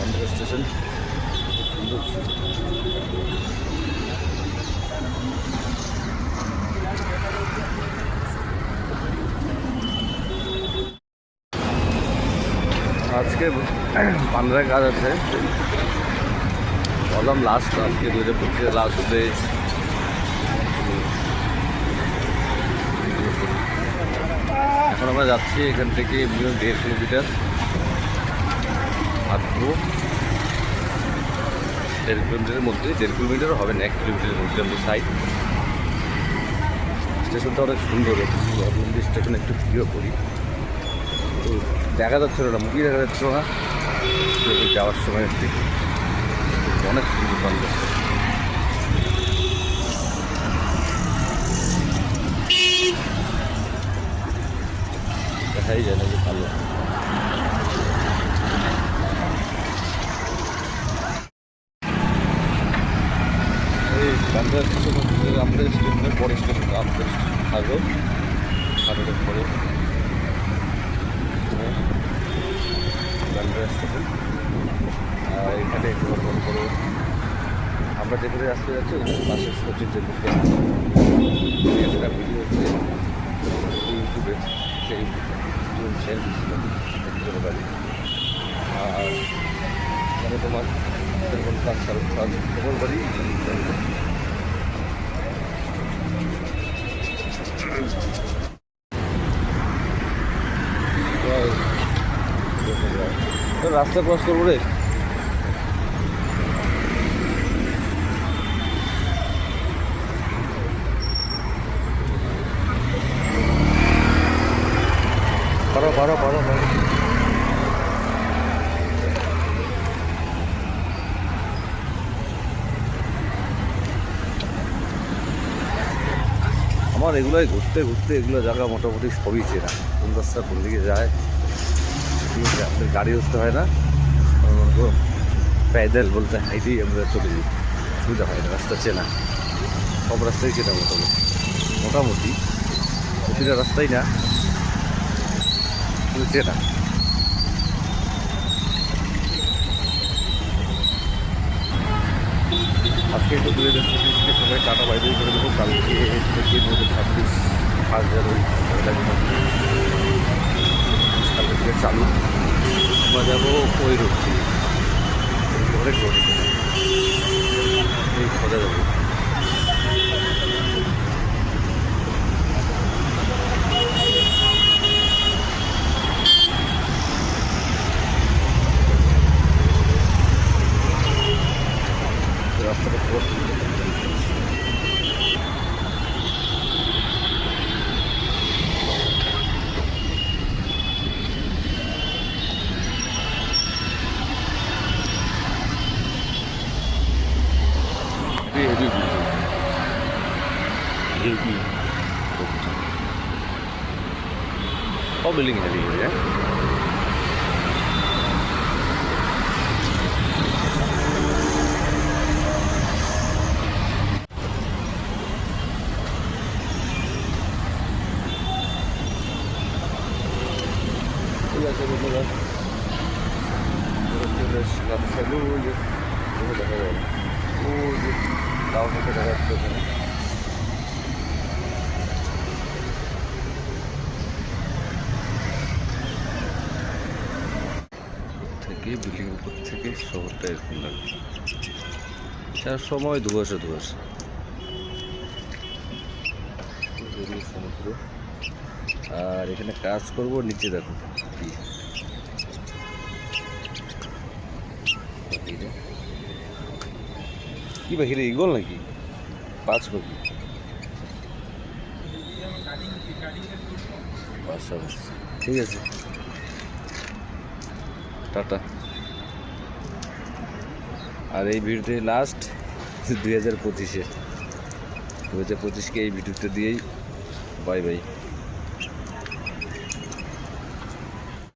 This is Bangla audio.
বান্দর স্টেশন আজকে পান্ডার কাজ আছে। বললাম লাস্ট আজকে দু হাজার লাস্ট ডে এখন আমরা যাচ্ছি এখান থেকে মিনিমাম দেড় কিলোমিটার। মাত্র দেড় কিলোমিটারের মধ্যে, দেড় কিলোমিটারও হবে না, এক কিলোমিটারের মধ্যে আমরা সাইড স্টেশনটা অনেক সুন্দর অরবিন্দ স্টেশন একটু ভিডিও করি। তো দেখা যাচ্ছিল না মুভি দেখা যাচ্ছিল না। যাওয়ার সময় অনেক সুন্দর বাংলাদেশ দেখাই যায় না যে ভালো এই বাংলাদেশ স্টেশন হচ্ছে আমাদের স্টেশনের পরে স্টেশন আমাদের থাকবে। হাটের পরে আর এখানে একটু বড় আমরা যেখানে রাস্তায় যাচ্ছি ওখানে পাশে সচিন টেন্ডুলকার একটা ভিডিও ইউটিউবে, সেই শেয়ার বাড়ি আর তোমার কাজ তোমার বাড়ি। রাস্তা ক্রস করব রে। আমার এগুলোই ঘুরতে ঘুরতে এগুলো জায়গা মোটামুটি সবই চেনা। কোন রাস্তা কোন দিকে যায়? ঠিক আছে আমাদের গাড়ি উঠতে হয় না। প্যাদেল বলতে হাইটেই আমরা চলে যাই। সুবিধা হয় না, রাস্তা চেনা। সব রাস্তাই চেনা মোটামুটি। মোটামুটি। প্রতিটা রাস্তাই না। কিন্তু চেনা। আজকে একটু দু হাজার পঁচিশকে সবাই টাটা বাইরে করে দেবো। কালকে থেকে দু হাজার ছাব্বিশ হাজার ওই থেকে চালু। বাজাবো ওই রোড। দিয়ে ঘরে। রোড এই খোঁজা যাব রাস্তাটা পুরো হেভি হেভি হেভি সব বিল্ডিং হেভি হয়ে যায় ঠিক আছে বন্ধুরা রাস্তাগুলো ওই যে ওগুলো দেখা যায় না। ওই যে তাও থেকে দেখা যাচ্ছে ওখানে থেকে বিল্ডিং উপর থেকে শহরটা এরকম লাগে সারা সময় ধুয়াশা ধুয়াশা সমুদ্র। আর এখানে কাজ করব নিচে দেখো। কি পাখি রে ইগল নাকি? পাঁচ পাখি বাসা বাসা ঠিক আছে। টাটা। আর এই ভিডিওতে লাস্ট দুই হাজার পঁচিশে। দু হাজার পঁচিশকে এই ভিডিওটা দিয়েই বাই বাই